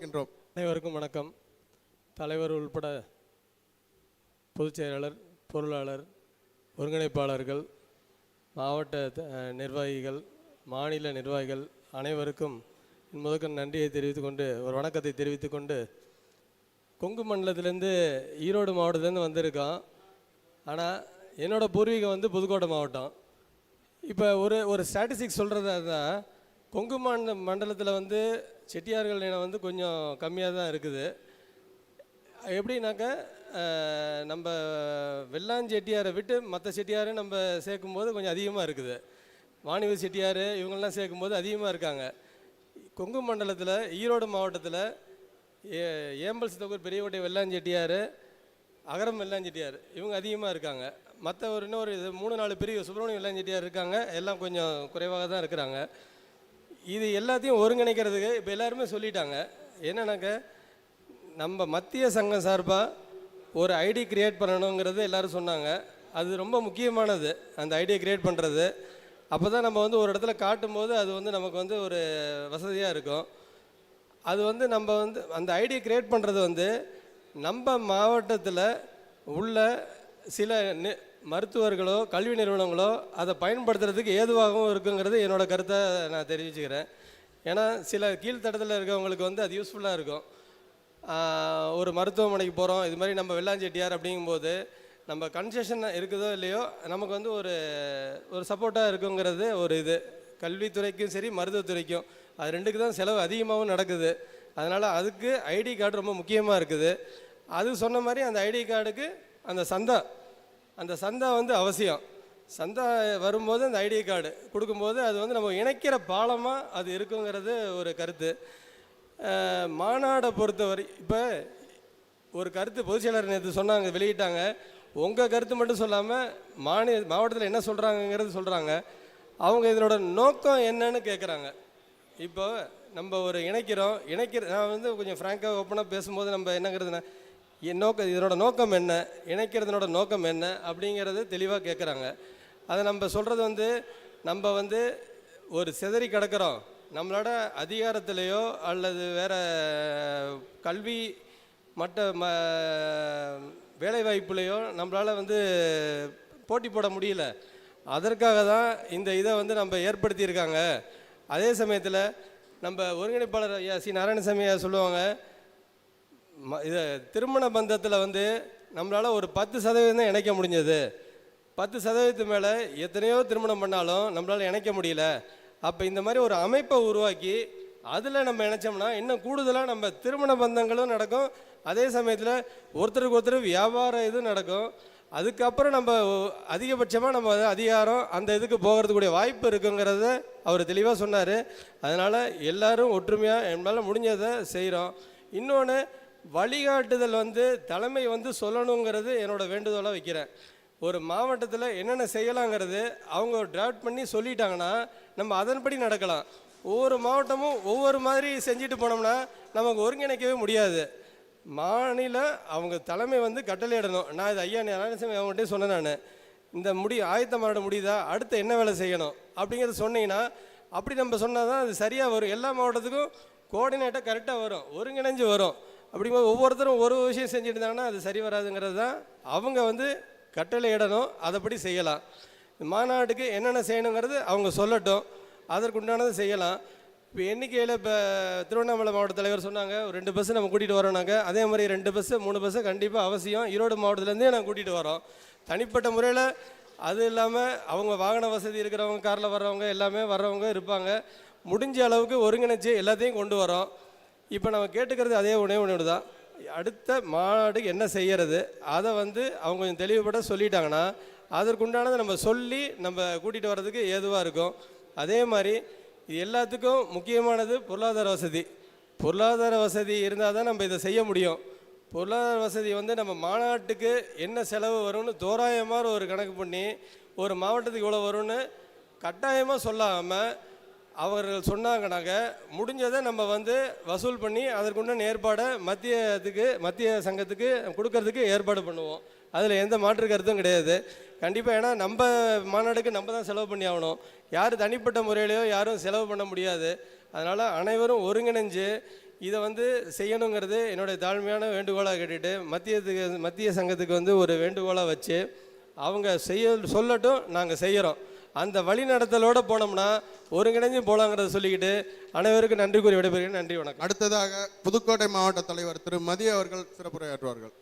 இருக்கின்றோம் அனைவருக்கும் வணக்கம். தலைவர் உள்பட பொதுச் செயலாளர் பொருளாளர் ஒருங்கிணைப்பாளர்கள் மாவட்ட நிர்வாகிகள் மாநில நிர்வாகிகள் அனைவருக்கும் முதற்கண் நன்றியை தெரிவித்துக்கொண்டு ஒரு வணக்கத்தை தெரிவித்து கொண்டு கொங்கு மண்டலத்திலேருந்து ஈரோடு மாவட்டத்துலேருந்து வந்திருக்கோம். ஆனால் என்னோடய பூர்வீகம் வந்து புதுக்கோட்டை மாவட்டம். இப்போ ஒரு ஒரு ஸ்டாட்டிஸ்டிக் சொல்கிறதா இருந்தால் கொங்கு மண்ட மண்டலத்தில் வந்து செட்டியார்கள் இனம் வந்து கொஞ்சம் கம்மியாக தான் இருக்குது. எப்படின்னாக்கா நம்ம வெள்ளான் செட்டியாரை விட்டு மற்ற செட்டியாரை நம்ம சேர்க்கும்போது கொஞ்சம் அதிகமாக இருக்குது. வாணிவர் செட்டியார் இவங்கெல்லாம் சேர்க்கும்போது அதிகமாக இருக்காங்க. கொங்கு மண்டலத்தில் ஈரோடு மாவட்டத்தில் ஏ ஏம்பல் சித்தக்கூர் பெரியகோட்டை வெள்ளாஞ்செட்டியார் அகரம் வெள்ளாஞ்செட்டியார் இவங்க அதிகமாக இருக்காங்க. மற்ற ஒரு இன்னொரு இது மூணு நாலு பிரிவு சுப்பிரமணியம் வெள்ளாஞ்செட்டியார் இருக்காங்க. எல்லாம் கொஞ்சம் குறைவாக தான் இருக்கிறாங்க. இது எல்லாத்தையும் ஒருங்கிணைக்கிறதுக்கு இப்போ எல்லாருமே சொல்லிட்டாங்க. என்னன்னாக்க நம்ம மத்திய சங்கம் சார்பாக ஒரு ஐடி கிரியேட் பண்ணணுங்கிறது எல்லாரும் சொன்னாங்க. அது ரொம்ப முக்கியமானது அந்த ஐடியை கிரியேட் பண்ணுறது அப்போ தான் நம்ம வந்து ஒரு இடத்துல காட்டும்போது அது வந்து நமக்கு வந்து ஒரு வசதியாக இருக்கும். அது வந்து நம்ம வந்து அந்த ஐடியை கிரியேட் பண்ணுறது வந்து நம்ம மாவட்டத்தில் உள்ள சில மருத்துவர்களோ கல்வி நிறுவனங்களோ அதை பயன்படுத்துறதுக்கு ஏதுவாகவும் இருக்குங்கிறது என்னோடய கருத்தை நான் தெரிவிச்சுக்கிறேன். ஏன்னா சில கீழ்த்தடத்தில் இருக்கவங்களுக்கு வந்து அது யூஸ்ஃபுல்லாக இருக்கும். ஒரு மருத்துவமனைக்கு போகிறோம் இது மாதிரி நம்ம வெள்ளாஞ்செட்டியார் அப்படிங்கும்போது நம்ம கன்செஷன் இருக்குதோ இல்லையோ நமக்கு வந்து ஒரு ஒரு சப்போர்ட்டாக இருக்குங்கிறது ஒரு இது. கல்வித்துறைக்கும் சரி மருத்துவத்துறைக்கும். அது ரெண்டுக்கு தான் செலவு அதிகமாகவும் நடக்குது. அதனால் அதுக்கு ஐடி கார்டு ரொம்ப முக்கியமாக இருக்குது. அது சொன்ன மாதிரி அந்த ஐடி கார்டுக்கு அந்த சந்தா அந்த சந்தா வந்து அவசியம். சந்தா வரும்போது அந்த ஐடி கார்டு கொடுக்கும்போது அது வந்து நம்ம இணைக்கிற பாலமாக அது இருக்குங்கிறது ஒரு கருத்து. மாநாடை பொறுத்தவரை இப்போ ஒரு கருத்து பொதுச்செயலர் நேற்று சொன்னாங்க வெளியிட்டாங்க. உங்கள் கருத்து மட்டும் சொல்லாமல் மாநில மாவட்டத்தில் என்ன சொல்கிறாங்கங்கிறது சொல்கிறாங்க அவங்க இதனோட நோக்கம் என்னன்னு கேட்குறாங்க இப்போ நம்ம ஒரு இணைக்கிறோம் இணைக்கிற நான் வந்து கொஞ்சம் ஃப்ராங்காக ஓப்பனாக பேசும்போது நம்ம என்னங்கிறதுனா என் நோக்கம் இதனோட நோக்கம் என்ன? இணைக்கிறதுனோட நோக்கம் என்ன? அப்படிங்கிறது தெளிவாக கேட்குறாங்க அதை நம்ம சொல்கிறது வந்து நம்ம வந்து ஒரு சிதறி கிடக்கிறோம். நம்மளோட அதிகாரத்திலேயோ அல்லது வேற கல்வி மற்ற ம வேலைவாய்ப்புலேயோ நம்மளால் வந்து போட்டி போட முடியல. அதற்காக தான் இந்த இதை வந்து நம்ம ஏற்படுத்தியிருக்காங்க. அதே சமயத்தில் நம்ம ஒருங்கிணைப்பாளர் ஐயா சி. நாராயணசாமி ஐயா சொல்லுவாங்க இது திருமண பந்தத்தில் வந்து நம்மளால் ஒரு பத்து சதவீதம் தான் இணைக்க முடிஞ்சது. பத்து சதவீதத்து மேலே எத்தனையோ திருமணம் பண்ணாலும் நம்மளால் இணைக்க முடியல. அப்போ இந்த மாதிரி ஒரு அமைப்பை உருவாக்கி அதில் நம்ம இணைச்சோம்னா இன்னும் கூடுதலாக நம்ம திருமண பந்தங்களும் நடக்கும். அதே சமயத்தில் ஒருத்தருக்கு ஒருத்தர் வியாபார இது நடக்கும். அதுக்கப்புறம் நம்ம அதிகபட்சமாக நம்ம அதிகாரம் அந்த இதுக்கு போகிறதுக்குடிய வாய்ப்பு இருக்குங்கிறத அவர் தெளிவாக சொன்னார். அதனால் எல்லாரும் ஒற்றுமையாக என்னால் முடிஞ்சதை செய்கிறோம் இன்னொன்று வழிகாட்டுதல் வந்து தலைமை வந்து சொல்லணுங்கிறது என்னோட வேண்டுதலாக வைக்கிறேன். ஒரு மாவட்டத்தில் என்னென்ன செய்யலாங்கிறது அவங்க டிராஃப்ட் பண்ணி சொல்லிட்டாங்கன்னா நம்ம அதன்படி நடக்கலாம். ஒவ்வொரு மாவட்டமும் ஒவ்வொரு மாதிரி செஞ்சுட்டு போனோம்னா நமக்கு ஒருங்கிணைக்கவே முடியாது. மாநில அவங்க தலைமை வந்து கட்டளையிடணும். நான் இது ஐயா நாராயணசாமி அவங்கள்ட்டே சொன்னேன் நான். இந்த முடி ஆயத்த மாநாடு முடியுதா? அடுத்து என்ன வேலை செய்யணும்? அப்படிங்கிறத சொன்னீங்கன்னா அப்படி நம்ம சொன்னால் தான் அது சரியாக வரும். எல்லா மாவட்டத்துக்கும் கோஆர்டினேட்டாக கரெக்டாக வரும். ஒருங்கிணைஞ்சு வரும். அப்படிங்கும்போது ஒவ்வொருத்தரும் ஒரு விஷயம் செஞ்சுட்டு இருந்தாங்கன்னா அது சரி வராதுங்கிறது தான் அவங்க வந்து கட்டளை இடணும் அதைப்படி செய்யலாம். மாநாட்டுக்கு என்னென்ன செய்யணுங்கிறது அவங்க சொல்லட்டும் அதற்குண்டானதை செய்யலாம். இப்போ எண்ணிக்கையில் இப்போ திருவண்ணாமலை மாவட்ட தலைவர் சொன்னாங்க ஒரு ரெண்டு பஸ்ஸு நம்ம கூட்டிகிட்டு வரோம்னாங்க அதே மாதிரி ரெண்டு பஸ்ஸு மூணு பஸ்ஸு கண்டிப்பாக அவசியம். ஈரோடு மாவட்டத்துலேருந்தே நாங்கள் கூட்டிகிட்டு வரோம். தனிப்பட்ட முறையில் அது இல்லாமல் அவங்க வாகன வசதி இருக்கிறவங்க காரில் வர்றவங்க எல்லாமே வர்றவங்க இருப்பாங்க. முடிஞ்ச அளவுக்கு ஒருங்கிணைச்சு எல்லாத்தையும் கொண்டு வரோம். இப்போ நம்ம கேட்டுக்கிறது அதே ஒன்றே ஒன்று தான் அடுத்த மாநாடு என்ன செய்கிறது அதை வந்து அவங்க கொஞ்சம் தெளிவுபட சொல்லிட்டாங்கன்னா அதற்குண்டானதை நம்ம சொல்லி நம்ம கூட்டிகிட்டு வர்றதுக்கு ஏதுவாக இருக்கும். அதே மாதிரி இது எல்லாத்துக்கும் முக்கியமானது பொருளாதார வசதி. பொருளாதார வசதி இருந்தால் தான் நம்ம இதை செய்ய முடியும். பொருளாதார வசதி வந்து நம்ம மாநாட்டுக்கு என்ன செலவு வரும்னு தோராயமாக ஒரு கணக்கு பண்ணி ஒரு மாவட்டத்துக்கு இவ்வளோ வரும்னு கட்டாயமாக சொல்லாமல் அவர்கள் சொன்னாங்கனாக்க முடிஞ்சதை நம்ம வந்து வசூல் பண்ணி அதற்குண்டான ஏற்பாடை மத்தியத்துக்கு மத்திய சங்கத்துக்கு கொடுக்கறதுக்கு ஏற்பாடு பண்ணுவோம். அதில் எந்த மாற்று கருத்தும் கிடையாது. கண்டிப்பாக ஏன்னா நம்ம மாநாடுக்கு நம்ம தான் செலவு பண்ணி ஆகணும். யார் தனிப்பட்ட முறையிலையோ யாரும் செலவு பண்ண முடியாது. அதனால் அனைவரும் ஒருங்கிணைஞ்சு இதை வந்து செய்யணுங்கிறது என்னுடைய தாழ்மையான வேண்டுகோளாக கேட்டுட்டு மத்தியத்துக்கு மத்திய சங்கத்துக்கு வந்து ஒரு வேண்டுகோளாக வச்சு அவங்க செய்ய சொல்லட்டும் நாங்கள் செய்கிறோம் அந்த வழி நடத்தலோடு போனோம்னா ஒருங்கிணைஞ்சு போகலாங்கிறத சொல்லிக்கிட்டு அனைவருக்கும் நன்றி கூறி விடைபெறுகிறேன். நன்றி வணக்கம். அடுத்ததாக புதுக்கோட்டை மாவட்ட தலைவர் திரு மதிய அவர்கள் சிறப்புரையாற்றுவார்கள்.